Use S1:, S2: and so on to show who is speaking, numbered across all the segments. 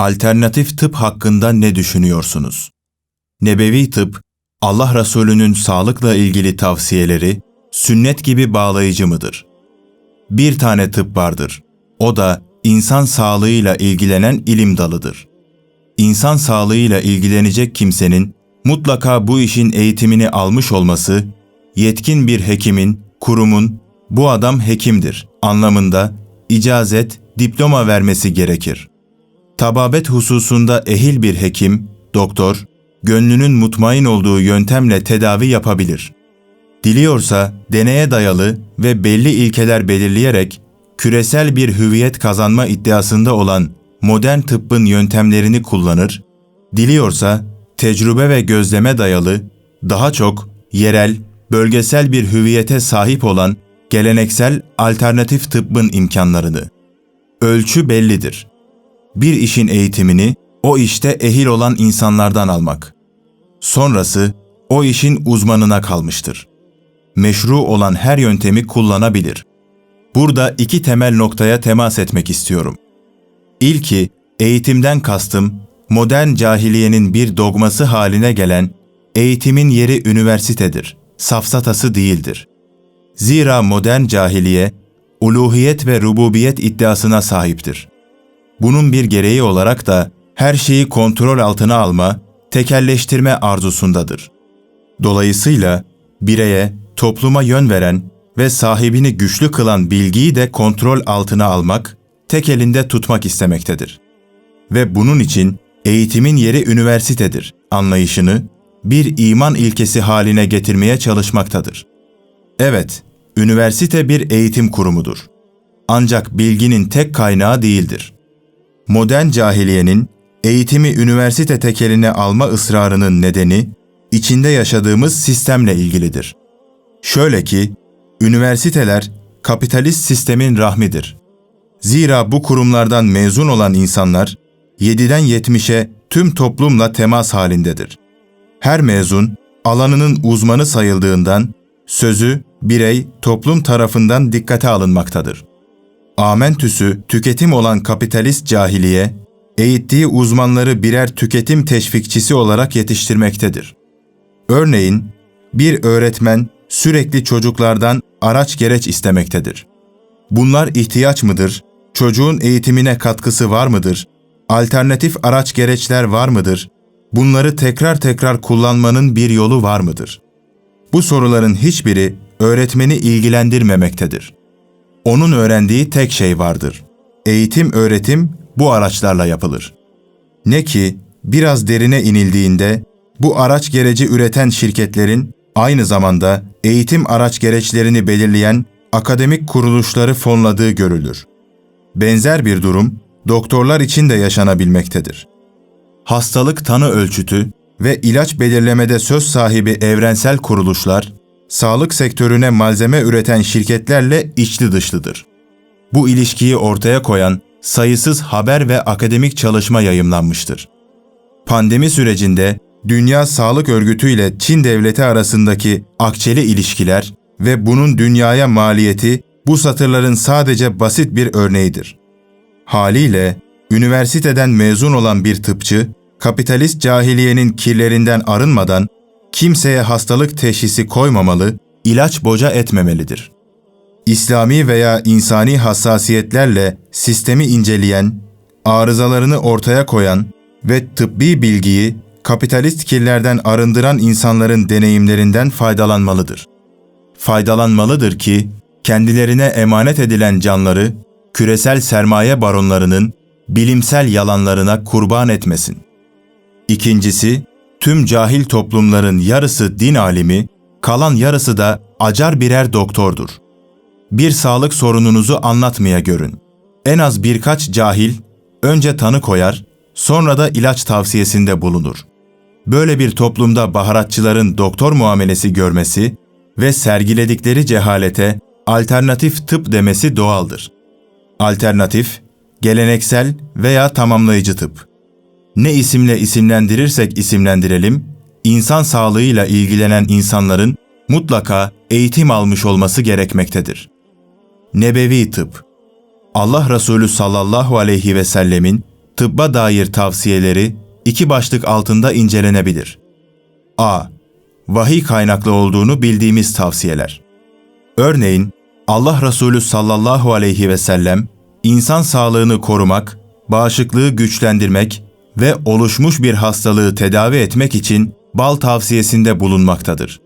S1: alternatif tıp hakkında ne düşünüyorsunuz? Nebevi tıp, Allah Resulü'nün sağlıkla ilgili tavsiyeleri sünnet gibi bağlayıcı mıdır? Bir tane tıp vardır. O da insan sağlığıyla ilgilenen ilim dalıdır. İnsan sağlığıyla ilgilenecek kimsenin mutlaka bu işin eğitimini almış olması, yetkin bir hekimin, kurumun, bu adam hekimdir anlamında icazet, diploma vermesi gerekir. Tababet hususunda ehil bir hekim, doktor, gönlünün mutmain olduğu yöntemle tedavi yapabilir. Diliyorsa deneye dayalı ve belli ilkeler belirleyerek küresel bir hüviyet kazanma iddiasında olan modern tıbbın yöntemlerini kullanır, diliyorsa tecrübe ve gözleme dayalı, daha çok yerel, bölgesel bir hüviyete sahip olan geleneksel alternatif tıbbın imkanlarını. Ölçü bellidir. Bir işin eğitimini o işte ehil olan insanlardan almak. Sonrası o işin uzmanına kalmıştır. Meşru olan her yöntemi kullanabilir. Burada iki temel noktaya temas etmek istiyorum. İlki, eğitimden kastım, modern cahiliyenin bir dogması haline gelen, eğitimin yeri üniversitedir, safsatası değildir. Zira modern cahiliye, uluhiyet ve rububiyet iddiasına sahiptir. Bunun bir gereği olarak da her şeyi kontrol altına alma, tekelleştirme arzusundadır. Dolayısıyla bireye, topluma yön veren ve sahibini güçlü kılan bilgiyi de kontrol altına almak, tek elinde tutmak istemektedir. Ve bunun için eğitimin yeri üniversitedir anlayışını bir iman ilkesi haline getirmeye çalışmaktadır. Evet, üniversite bir eğitim kurumudur. Ancak bilginin tek kaynağı değildir. Modern cahiliyenin eğitimi üniversite tekeline alma ısrarının nedeni içinde yaşadığımız sistemle ilgilidir. Şöyle ki, üniversiteler kapitalist sistemin rahmidir. Zira bu kurumlardan mezun olan insanlar 7'den 70'e tüm toplumla temas halindedir. Her mezun alanının uzmanı sayıldığından sözü birey toplum tarafından dikkate alınmaktadır. Amentüsü tüketim olan kapitalist cahiliye, eğittiği uzmanları birer tüketim teşvikçisi olarak yetiştirmektedir. Örneğin, bir öğretmen sürekli çocuklardan araç gereç istemektedir. Bunlar ihtiyaç mıdır? Çocuğun eğitimine katkısı var mıdır? Alternatif araç gereçler var mıdır? Bunları tekrar tekrar kullanmanın bir yolu var mıdır? Bu soruların hiçbiri öğretmeni ilgilendirmemektedir. Onun öğrendiği tek şey vardır. Eğitim öğretim bu araçlarla yapılır. Ne ki biraz derine inildiğinde bu araç gereci üreten şirketlerin aynı zamanda eğitim araç gereçlerini belirleyen akademik kuruluşları fonladığı görülür. Benzer bir durum doktorlar için de yaşanabilmektedir. Hastalık tanı ölçütü ve ilaç belirlemede söz sahibi evrensel kuruluşlar, sağlık sektörüne malzeme üreten şirketlerle içli dışlıdır. Bu ilişkiyi ortaya koyan sayısız haber ve akademik çalışma yayımlanmıştır. Pandemi sürecinde Dünya Sağlık Örgütü ile Çin devleti arasındaki akçeli ilişkiler ve bunun dünyaya maliyeti bu satırların sadece basit bir örneğidir. Haliyle üniversiteden mezun olan bir tıpçı, kapitalist cahiliyenin kirlerinden arınmadan kimseye hastalık teşhisi koymamalı, ilaç boca etmemelidir. İslami veya insani hassasiyetlerle sistemi inceleyen, arızalarını ortaya koyan ve tıbbi bilgiyi kapitalist kirlerden arındıran insanların deneyimlerinden faydalanmalıdır. Faydalanmalıdır ki kendilerine emanet edilen canları küresel sermaye baronlarının bilimsel yalanlarına kurban etmesin. İkincisi, tüm cahil toplumların yarısı din alimi, kalan yarısı da acar birer doktordur. Bir sağlık sorununuzu anlatmaya görün. En az birkaç cahil önce tanı koyar, sonra da ilaç tavsiyesinde bulunur. Böyle bir toplumda baharatçıların doktor muamelesi görmesi ve sergiledikleri cehalete alternatif tıp demesi doğaldır. Alternatif, geleneksel veya tamamlayıcı tıp. Ne isimle isimlendirirsek isimlendirelim, insan sağlığıyla ilgilenen insanların mutlaka eğitim almış olması gerekmektedir. Nebevi tıp Allah Resulü sallallahu aleyhi ve sellemin tıbba dair tavsiyeleri iki başlık altında incelenebilir. A. Vahiy kaynaklı olduğunu bildiğimiz tavsiyeler. Örneğin Allah Resulü sallallahu aleyhi ve sellem insan sağlığını korumak, bağışıklığı güçlendirmek ve oluşmuş bir hastalığı tedavi etmek için bal tavsiyesinde bulunmaktadır.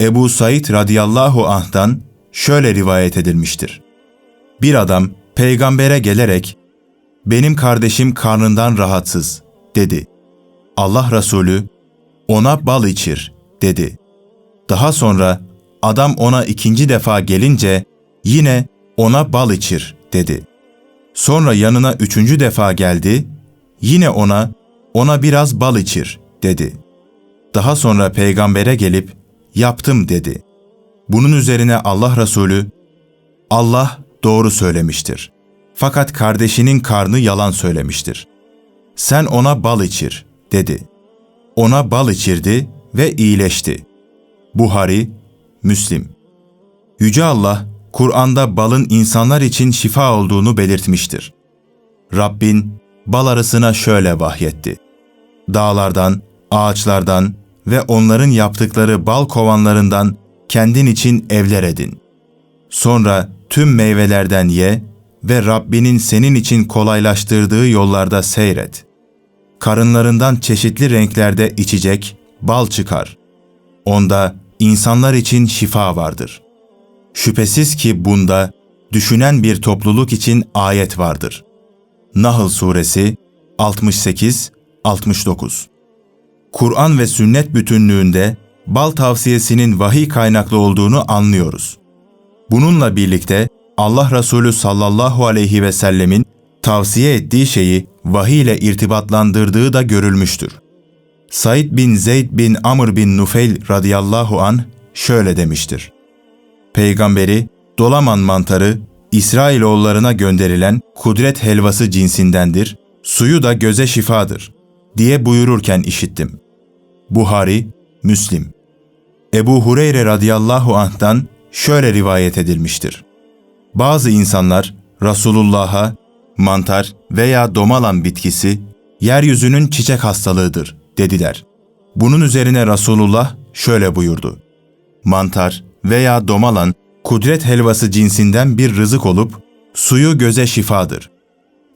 S1: Ebu Said radıyallahu anh'tan şöyle rivayet edilmiştir. Bir adam peygambere gelerek benim kardeşim karnından rahatsız dedi. Allah Resulü ona bal içir dedi. Daha sonra adam ona ikinci defa gelince yine ona bal içir dedi. Sonra yanına üçüncü defa geldi, yine ona ona biraz bal içir dedi. Daha sonra peygambere gelip yaptım dedi. Bunun üzerine Allah Resulü Allah doğru söylemiştir. Fakat kardeşinin karnı yalan söylemiştir. Sen ona bal içir dedi. Ona bal içirdi ve iyileşti. Buhari, Müslim. Yüce Allah, Kur'an'da balın insanlar için şifa olduğunu belirtmiştir. Rabbin bal arasına şöyle vahyetti. Dağlardan, ağaçlardan ve onların yaptıkları bal kovanlarından kendin için evler edin. Sonra tüm meyvelerden ye ve Rabbinin senin için kolaylaştırdığı yollarda seyret. Karınlarından çeşitli renklerde içecek, bal çıkar. Onda insanlar için şifa vardır. Şüphesiz ki bunda düşünen bir topluluk için ayet vardır. Nahl Suresi 68-69 Kur'an ve sünnet bütünlüğünde bal tavsiyesinin vahiy kaynaklı olduğunu anlıyoruz. Bununla birlikte Allah Resulü sallallahu aleyhi ve sellemin tavsiye ettiği şeyi vahiy ile irtibatlandırdığı da görülmüştür. Said bin Zeyd bin Amr bin Nufeyl radıyallahu an şöyle demiştir. Peygamberi dolaman mantarı İsrailoğullarına gönderilen kudret helvası cinsindendir, suyu da göze şifadır diye buyururken işittim. Buhari, Müslim. Ebu Hureyre radıyallahu anh'tan şöyle rivayet edilmiştir. Bazı insanlar Resulullah'a mantar veya domalan bitkisi yeryüzünün çiçek hastalığıdır dediler. Bunun üzerine Resulullah şöyle buyurdu. Mantar veya domalan kudret helvası cinsinden bir rızık olup suyu göze şifadır.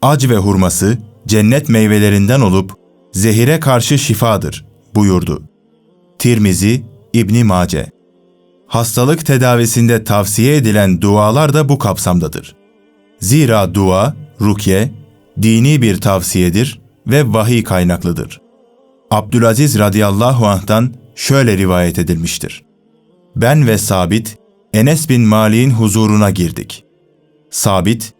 S1: Ac ve hurması cennet meyvelerinden olup zehire karşı şifadır buyurdu. Tirmizi, İbni Mace Hastalık tedavisinde tavsiye edilen dualar da bu kapsamdadır. Zira dua, rukye, dini bir tavsiyedir ve vahiy kaynaklıdır. Abdülaziz radıyallahu anh'tan şöyle rivayet edilmiştir. Ben ve Sabit, Enes bin Malik'in huzuruna girdik. Sabit,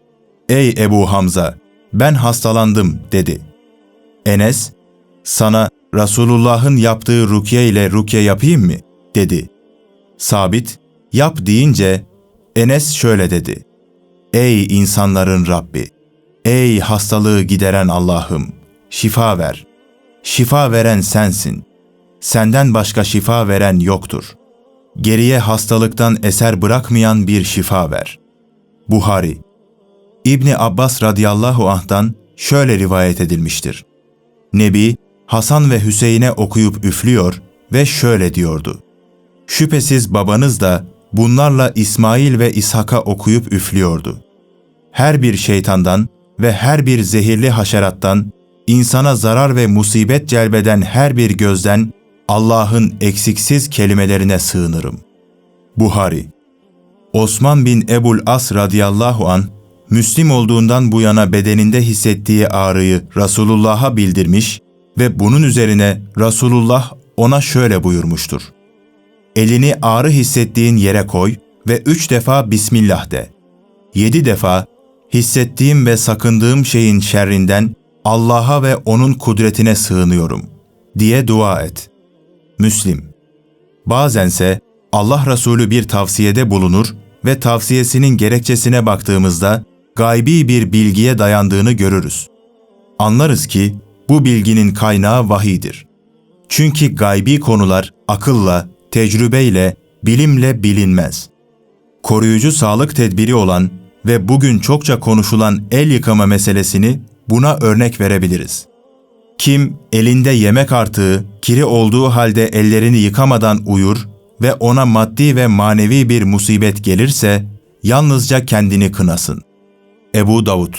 S1: ''Ey Ebu Hamza, ben hastalandım.'' dedi. Enes, ''Sana Resulullah'ın yaptığı rukiye ile rukiye yapayım mı?'' dedi. Sabit, ''Yap.'' deyince Enes şöyle dedi. ''Ey insanların Rabbi, ey hastalığı gideren Allah'ım, şifa ver. Şifa veren sensin. Senden başka şifa veren yoktur.'' Geriye hastalıktan eser bırakmayan bir şifa ver. Buhari İbni Abbas radıyallahu anh'tan şöyle rivayet edilmiştir. Nebi, Hasan ve Hüseyin'e okuyup üflüyor ve şöyle diyordu. Şüphesiz babanız da bunlarla İsmail ve İshak'a okuyup üflüyordu. Her bir şeytandan ve her bir zehirli haşerattan, insana zarar ve musibet celbeden her bir gözden Allah'ın eksiksiz kelimelerine sığınırım. Buhari Osman bin Ebul As radıyallahu an Müslim olduğundan bu yana bedeninde hissettiği ağrıyı Resulullah'a bildirmiş ve bunun üzerine Resulullah ona şöyle buyurmuştur. Elini ağrı hissettiğin yere koy ve üç defa Bismillah de. Yedi defa hissettiğim ve sakındığım şeyin şerrinden Allah'a ve O'nun kudretine sığınıyorum diye dua et. Müslim. Bazense Allah Resulü bir tavsiyede bulunur ve tavsiyesinin gerekçesine baktığımızda gaybi bir bilgiye dayandığını görürüz. Anlarız ki bu bilginin kaynağı vahidir. Çünkü gaybi konular akılla, tecrübeyle, bilimle bilinmez. Koruyucu sağlık tedbiri olan ve bugün çokça konuşulan el yıkama meselesini buna örnek verebiliriz. Kim elinde yemek artığı, kiri olduğu halde ellerini yıkamadan uyur ve ona maddi ve manevi bir musibet gelirse yalnızca kendini kınasın. Ebu Davud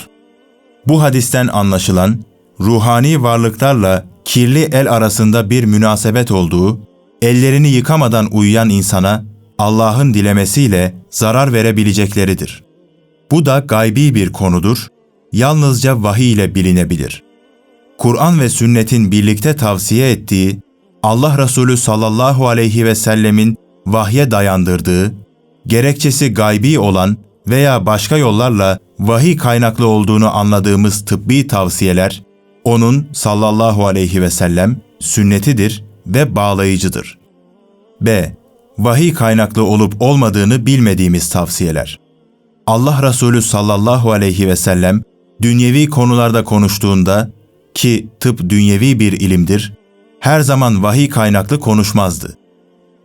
S1: Bu hadisten anlaşılan ruhani varlıklarla kirli el arasında bir münasebet olduğu, ellerini yıkamadan uyuyan insana Allah'ın dilemesiyle zarar verebilecekleridir. Bu da gaybi bir konudur, yalnızca vahiy ile bilinebilir. Kur'an ve sünnetin birlikte tavsiye ettiği, Allah Resulü sallallahu aleyhi ve sellemin vahye dayandırdığı, gerekçesi gaybi olan veya başka yollarla vahiy kaynaklı olduğunu anladığımız tıbbi tavsiyeler, onun sallallahu aleyhi ve sellem sünnetidir ve bağlayıcıdır. B. Vahiy kaynaklı olup olmadığını bilmediğimiz tavsiyeler. Allah Resulü sallallahu aleyhi ve sellem dünyevi konularda konuştuğunda ki tıp dünyevi bir ilimdir, her zaman vahiy kaynaklı konuşmazdı.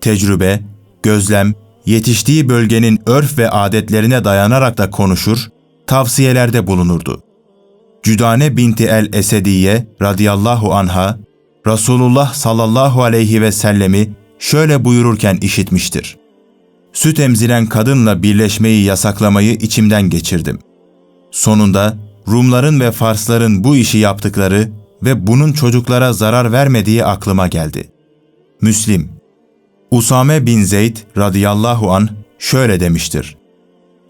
S1: Tecrübe, gözlem, yetiştiği bölgenin örf ve adetlerine dayanarak da konuşur, tavsiyelerde bulunurdu. Cüdane binti el-Esediye radıyallahu anha, Resulullah sallallahu aleyhi ve sellemi şöyle buyururken işitmiştir. Süt emziren kadınla birleşmeyi yasaklamayı içimden geçirdim. Sonunda Rumların ve Farsların bu işi yaptıkları ve bunun çocuklara zarar vermediği aklıma geldi. Müslim Usame bin Zeyd radıyallahu an şöyle demiştir.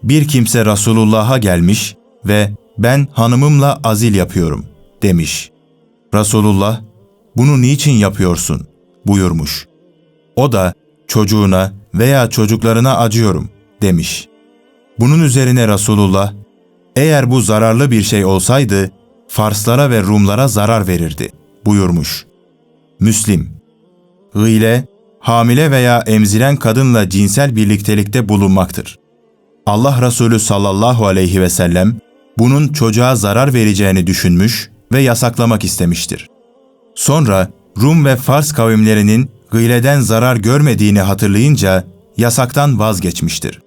S1: Bir kimse Resulullah'a gelmiş ve ben hanımımla azil yapıyorum demiş. Resulullah bunu niçin yapıyorsun buyurmuş. O da çocuğuna veya çocuklarına acıyorum demiş. Bunun üzerine Resulullah eğer bu zararlı bir şey olsaydı Farslara ve Rumlara zarar verirdi buyurmuş. Müslim Gıyle, hamile veya emziren kadınla cinsel birliktelikte bulunmaktır. Allah Resulü sallallahu aleyhi ve sellem bunun çocuğa zarar vereceğini düşünmüş ve yasaklamak istemiştir. Sonra Rum ve Fars kavimlerinin gıyleden zarar görmediğini hatırlayınca yasaktan vazgeçmiştir.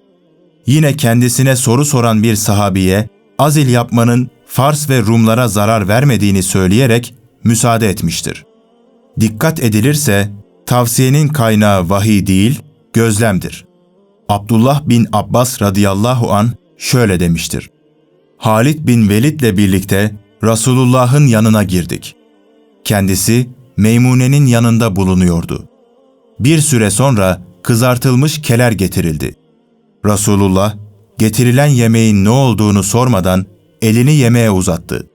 S1: Yine kendisine soru soran bir sahabiye azil yapmanın Fars ve Rumlara zarar vermediğini söyleyerek müsaade etmiştir. Dikkat edilirse tavsiyenin kaynağı vahiy değil, gözlemdir. Abdullah bin Abbas radıyallahu an şöyle demiştir. Halid bin Velid'le birlikte Resulullah'ın yanına girdik. Kendisi Meymune'nin yanında bulunuyordu. Bir süre sonra kızartılmış keler getirildi. Resulullah getirilen yemeğin ne olduğunu sormadan elini yemeğe uzattı.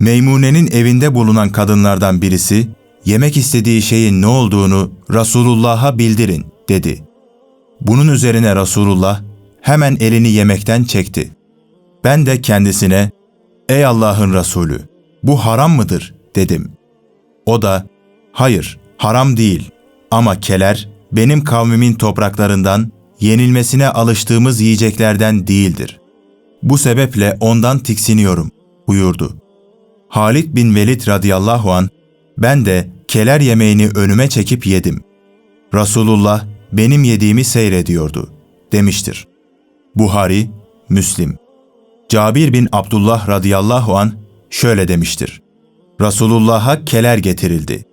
S1: Meymune'nin evinde bulunan kadınlardan birisi, yemek istediği şeyin ne olduğunu Resulullah'a bildirin dedi. Bunun üzerine Resulullah hemen elini yemekten çekti. Ben de kendisine, ey Allah'ın Resulü, bu haram mıdır dedim. O da, hayır, haram değil ama keler benim kavmimin topraklarından yenilmesine alıştığımız yiyeceklerden değildir. Bu sebeple ondan tiksiniyorum buyurdu. Halid bin Velid radıyallahu an ben de keler yemeğini önüme çekip yedim. Resulullah benim yediğimi seyrediyordu demiştir. Buhari, Müslim. Cabir bin Abdullah radıyallahu an şöyle demiştir. Resulullah'a keler getirildi.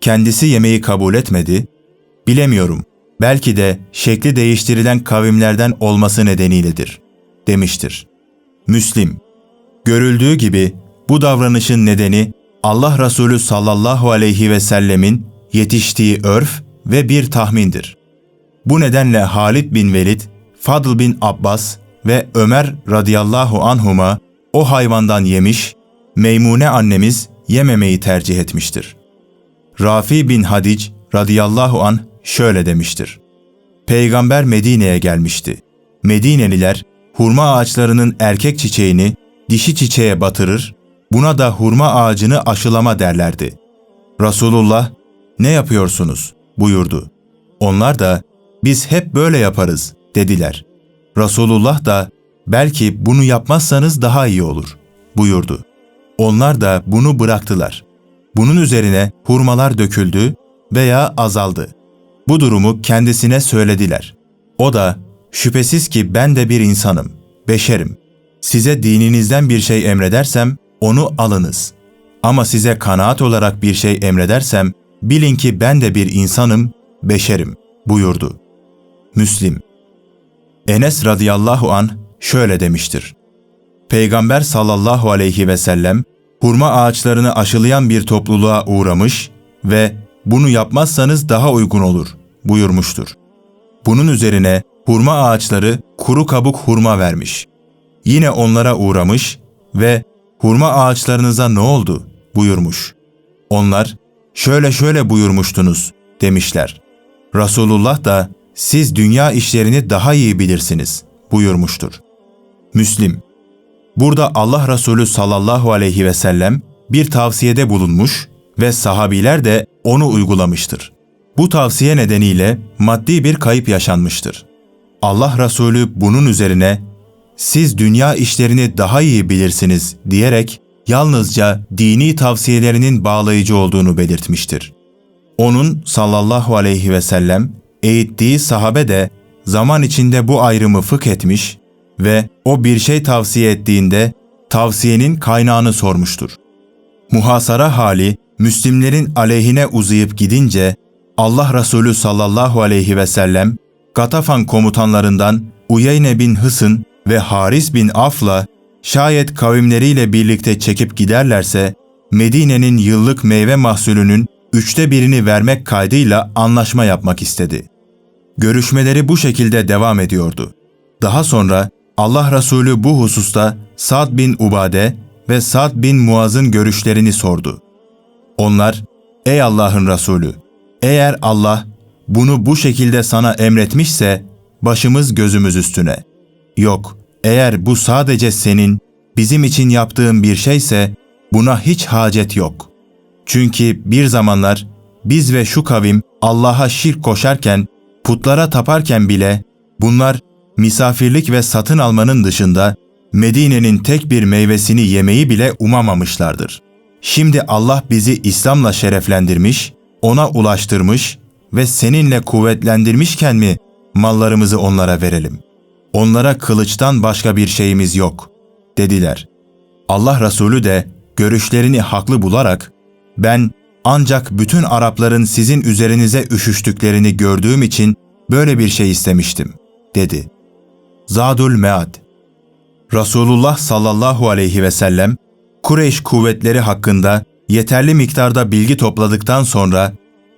S1: Kendisi yemeği kabul etmedi. Bilemiyorum, belki de şekli değiştirilen kavimlerden olması nedeniyledir, demiştir. Müslim, görüldüğü gibi bu davranışın nedeni Allah Resulü sallallahu aleyhi ve sellemin yetiştiği örf ve bir tahmindir. Bu nedenle Halid bin Velid, Fadl bin Abbas ve Ömer radıyallahu anhuma o hayvandan yemiş, Meymune annemiz yememeyi tercih etmiştir. Rafi bin Hadic radıyallahu an şöyle demiştir. Peygamber Medine'ye gelmişti. Medineliler hurma ağaçlarının erkek çiçeğini dişi çiçeğe batırır, buna da hurma ağacını aşılama derlerdi. Resulullah, ne yapıyorsunuz? buyurdu. Onlar da, biz hep böyle yaparız, dediler. Resulullah da, belki bunu yapmazsanız daha iyi olur, buyurdu. Onlar da bunu bıraktılar. Bunun üzerine hurmalar döküldü veya azaldı. Bu durumu kendisine söylediler. O da, şüphesiz ki ben de bir insanım, beşerim. Size dininizden bir şey emredersem, onu alınız. Ama size kanaat olarak bir şey emredersem, bilin ki ben de bir insanım, beşerim buyurdu. Müslim Enes radıyallahu an şöyle demiştir. Peygamber sallallahu aleyhi ve sellem hurma ağaçlarını aşılayan bir topluluğa uğramış ve bunu yapmazsanız daha uygun olur buyurmuştur. Bunun üzerine hurma ağaçları kuru kabuk hurma vermiş. Yine onlara uğramış ve hurma ağaçlarınıza ne oldu buyurmuş. Onlar şöyle şöyle buyurmuştunuz demişler. Resulullah da siz dünya işlerini daha iyi bilirsiniz buyurmuştur. Müslim Burada Allah Resulü sallallahu aleyhi ve sellem bir tavsiyede bulunmuş ve sahabiler de onu uygulamıştır. Bu tavsiye nedeniyle maddi bir kayıp yaşanmıştır. Allah Resulü bunun üzerine siz dünya işlerini daha iyi bilirsiniz diyerek yalnızca dini tavsiyelerinin bağlayıcı olduğunu belirtmiştir. Onun sallallahu aleyhi ve sellem eğittiği sahabe de zaman içinde bu ayrımı fıkh etmiş ve o bir şey tavsiye ettiğinde tavsiyenin kaynağını sormuştur. Muhasara hali Müslimlerin aleyhine uzayıp gidince Allah Resulü sallallahu aleyhi ve sellem Gatafan komutanlarından Uyeyne bin Hısın ve Haris bin Af'la şayet kavimleriyle birlikte çekip giderlerse Medine'nin yıllık meyve mahsulünün üçte birini vermek kaydıyla anlaşma yapmak istedi. Görüşmeleri bu şekilde devam ediyordu. Daha sonra Allah Resulü bu hususta Sad bin Ubade ve Sad bin Muaz'ın görüşlerini sordu. Onlar, ''Ey Allah'ın Resulü, eğer Allah bunu bu şekilde sana emretmişse başımız gözümüz üstüne. Yok, eğer bu sadece senin, bizim için yaptığın bir şeyse buna hiç hacet yok. Çünkü bir zamanlar biz ve şu kavim Allah'a şirk koşarken, putlara taparken bile bunlar misafirlik ve satın almanın dışında Medine'nin tek bir meyvesini yemeyi bile umamamışlardır. Şimdi Allah bizi İslam'la şereflendirmiş, ona ulaştırmış ve seninle kuvvetlendirmişken mi mallarımızı onlara verelim? Onlara kılıçtan başka bir şeyimiz yok, dediler. Allah Resulü de görüşlerini haklı bularak, ben ancak bütün Arapların sizin üzerinize üşüştüklerini gördüğüm için böyle bir şey istemiştim, dedi. Zadul Mead Resulullah sallallahu aleyhi ve sellem, Kureyş kuvvetleri hakkında yeterli miktarda bilgi topladıktan sonra,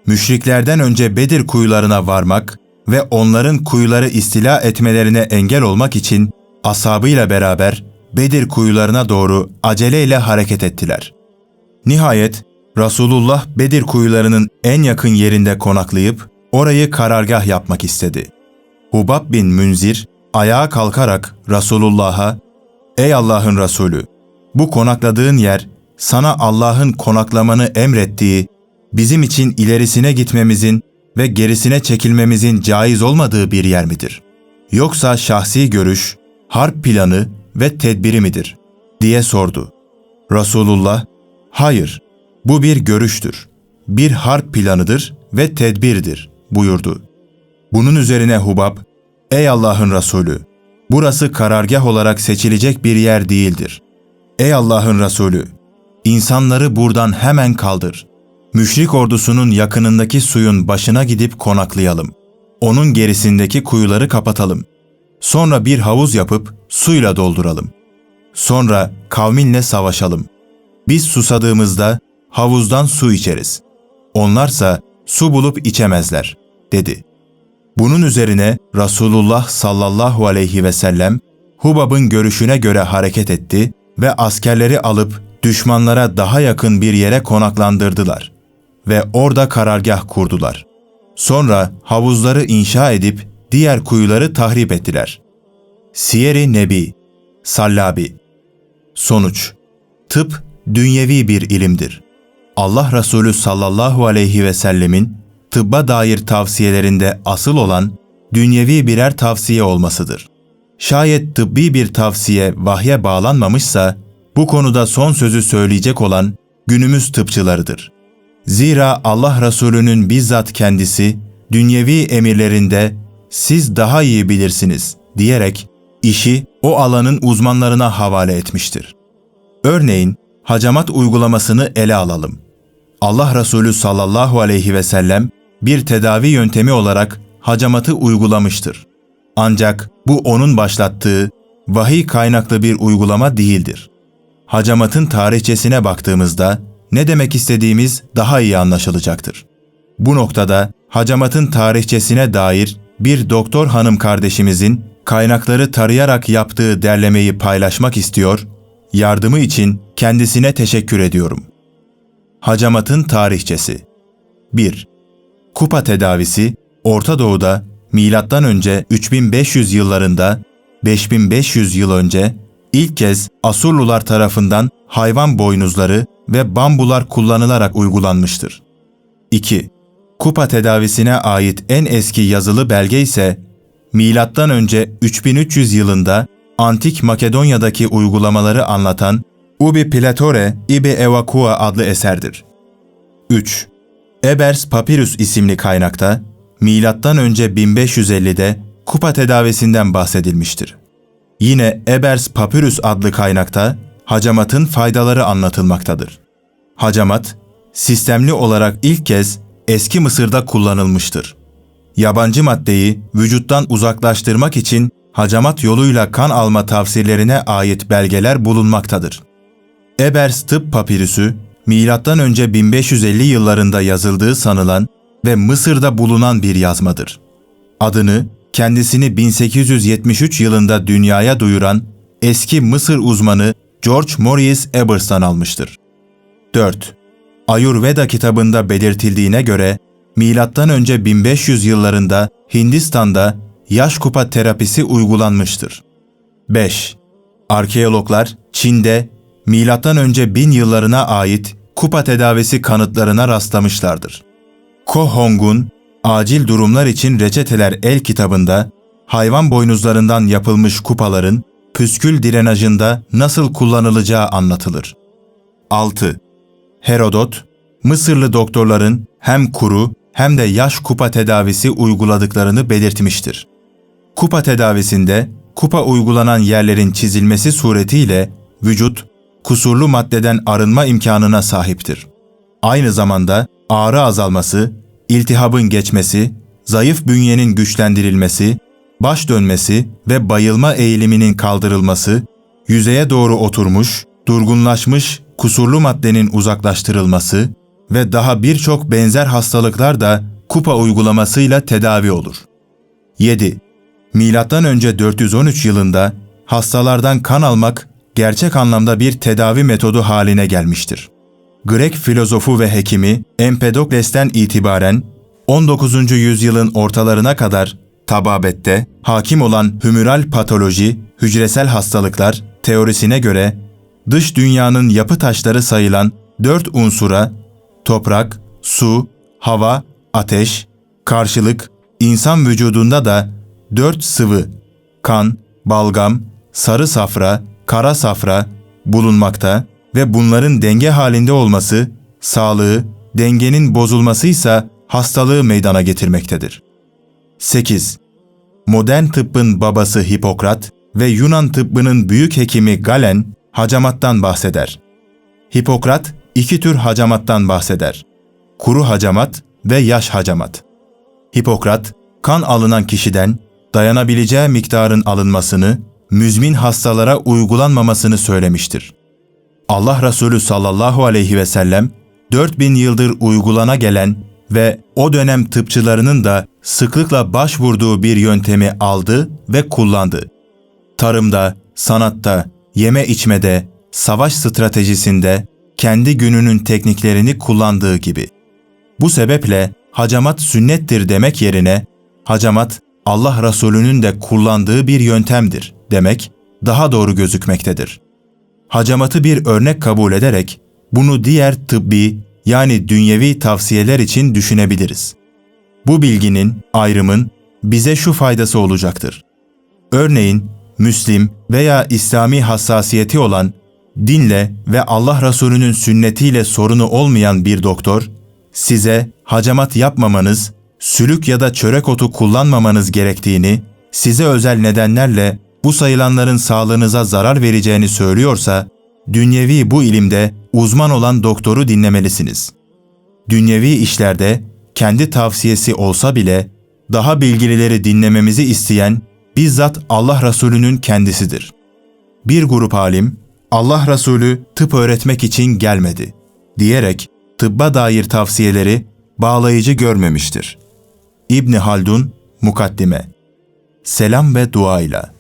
S1: müşriklerden önce Bedir kuyularına varmak ve onların kuyuları istila etmelerine engel olmak için asabıyla beraber Bedir kuyularına doğru aceleyle hareket ettiler. Nihayet Resulullah Bedir kuyularının en yakın yerinde konaklayıp orayı karargah yapmak istedi. Hubab bin Münzir ayağa kalkarak Resulullah'a "Ey Allah'ın Resulü, bu konakladığın yer sana Allah'ın konaklamanı emrettiği, bizim için ilerisine gitmemizin ve gerisine çekilmemizin caiz olmadığı bir yer midir? Yoksa şahsi görüş, harp planı ve tedbiri midir?" diye sordu. Resulullah, "Hayır, bu bir görüştür. Bir harp planıdır ve tedbirdir." buyurdu. Bunun üzerine Hubab, "Ey Allah'ın Resulü, burası karargah olarak seçilecek bir yer değildir. Ey Allah'ın Resulü, insanları buradan hemen kaldır. Müşrik ordusunun yakınındaki suyun başına gidip konaklayalım. Onun gerisindeki kuyuları kapatalım. Sonra bir havuz yapıp suyla dolduralım. Sonra kavminle savaşalım. Biz susadığımızda havuzdan su içeriz. Onlarsa su bulup içemezler, dedi. Bunun üzerine Resulullah sallallahu aleyhi ve sellem Hubab'ın görüşüne göre hareket etti ve askerleri alıp düşmanlara daha yakın bir yere konaklandırdılar ve orada karargah kurdular. Sonra havuzları inşa edip diğer kuyuları tahrip ettiler. Siyeri Nebi, Sallabi Sonuç Tıp dünyevi bir ilimdir. Allah Resulü sallallahu aleyhi ve sellemin tıbba dair tavsiyelerinde asıl olan dünyevi birer tavsiye olmasıdır. Şayet tıbbi bir tavsiye vahye bağlanmamışsa bu konuda son sözü söyleyecek olan günümüz tıpçılarıdır. Zira Allah Resulü'nün bizzat kendisi dünyevi emirlerinde siz daha iyi bilirsiniz diyerek işi o alanın uzmanlarına havale etmiştir. Örneğin hacamat uygulamasını ele alalım. Allah Resulü sallallahu aleyhi ve sellem bir tedavi yöntemi olarak hacamatı uygulamıştır. Ancak bu onun başlattığı vahiy kaynaklı bir uygulama değildir. Hacamatın tarihçesine baktığımızda ne demek istediğimiz daha iyi anlaşılacaktır. Bu noktada hacamatın tarihçesine dair bir doktor hanım kardeşimizin kaynakları tarayarak yaptığı derlemeyi paylaşmak istiyor, yardımı için kendisine teşekkür ediyorum. Hacamatın tarihçesi 1. Kupa tedavisi Orta Doğu'da milattan önce 3500 yıllarında 5500 yıl önce ilk kez Asurlular tarafından hayvan boynuzları ve bambular kullanılarak uygulanmıştır. 2. Kupa tedavisine ait en eski yazılı belge ise milattan önce 3300 yılında antik Makedonya'daki uygulamaları anlatan Ubi Platore Ibi Evakua adlı eserdir. 3. Ebers Papyrus isimli kaynakta milattan önce 1550'de kupa tedavisinden bahsedilmiştir. Yine Ebers Papyrus adlı kaynakta hacamatın faydaları anlatılmaktadır. Hacamat, sistemli olarak ilk kez eski Mısır'da kullanılmıştır. Yabancı maddeyi vücuttan uzaklaştırmak için hacamat yoluyla kan alma tavsiyelerine ait belgeler bulunmaktadır. Ebers Tıp Papirüsü, önce 1550 yıllarında yazıldığı sanılan ve Mısır'da bulunan bir yazmadır. Adını kendisini 1873 yılında dünyaya duyuran eski Mısır uzmanı George Maurice Ebers'tan almıştır. 4. Ayurveda kitabında belirtildiğine göre milattan önce 1500 yıllarında Hindistan'da yaş kupa terapisi uygulanmıştır. 5. Arkeologlar Çin'de milattan önce 1000 yıllarına ait kupa tedavisi kanıtlarına rastlamışlardır. Ko Hong'un Acil Durumlar için Reçeteler El kitabında hayvan boynuzlarından yapılmış kupaların püskül drenajında nasıl kullanılacağı anlatılır. 6. Herodot, Mısırlı doktorların hem kuru hem de yaş kupa tedavisi uyguladıklarını belirtmiştir. Kupa tedavisinde kupa uygulanan yerlerin çizilmesi suretiyle vücut kusurlu maddeden arınma imkanına sahiptir. Aynı zamanda ağrı azalması, iltihabın geçmesi, zayıf bünyenin güçlendirilmesi, baş dönmesi ve bayılma eğiliminin kaldırılması, yüzeye doğru oturmuş, durgunlaşmış kusurlu maddenin uzaklaştırılması ve daha birçok benzer hastalıklar da kupa uygulamasıyla tedavi olur. 7. Milattan önce 413 yılında hastalardan kan almak gerçek anlamda bir tedavi metodu haline gelmiştir. Grek filozofu ve hekimi Empedokles'ten itibaren 19. yüzyılın ortalarına kadar tababette hakim olan hümüral patoloji, hücresel hastalıklar teorisine göre dış dünyanın yapı taşları sayılan dört unsura toprak, su, hava, ateş, karşılık, insan vücudunda da dört sıvı, kan, balgam, sarı safra, kara safra bulunmakta ve bunların denge halinde olması, sağlığı, dengenin bozulması ise hastalığı meydana getirmektedir. 8. Modern tıbbın babası Hipokrat ve Yunan tıbbının büyük hekimi Galen hacamattan bahseder. Hipokrat iki tür hacamattan bahseder. Kuru hacamat ve yaş hacamat. Hipokrat, kan alınan kişiden dayanabileceği miktarın alınmasını, müzmin hastalara uygulanmamasını söylemiştir. Allah Resulü sallallahu aleyhi ve sellem 4000 yıldır uygulana gelen ve o dönem tıpçılarının da sıklıkla başvurduğu bir yöntemi aldı ve kullandı. Tarımda, sanatta, yeme içmede, savaş stratejisinde kendi gününün tekniklerini kullandığı gibi. Bu sebeple hacamat sünnettir demek yerine hacamat Allah Resulü'nün de kullandığı bir yöntemdir demek daha doğru gözükmektedir. Hacamatı bir örnek kabul ederek bunu diğer tıbbi yani dünyevi tavsiyeler için düşünebiliriz. Bu bilginin, ayrımın bize şu faydası olacaktır. Örneğin Müslim veya İslami hassasiyeti olan, dinle ve Allah Resulü'nün sünnetiyle sorunu olmayan bir doktor, size hacamat yapmamanız, sülük ya da çörek otu kullanmamanız gerektiğini, size özel nedenlerle bu sayılanların sağlığınıza zarar vereceğini söylüyorsa, Dünyevi bu ilimde uzman olan doktoru dinlemelisiniz. Dünyevi işlerde kendi tavsiyesi olsa bile daha bilgilileri dinlememizi isteyen bizzat Allah Resulü'nün kendisidir. Bir grup alim, Allah Resulü tıp öğretmek için gelmedi diyerek tıbba dair tavsiyeleri bağlayıcı görmemiştir. İbni Haldun Mukaddime Selam ve duayla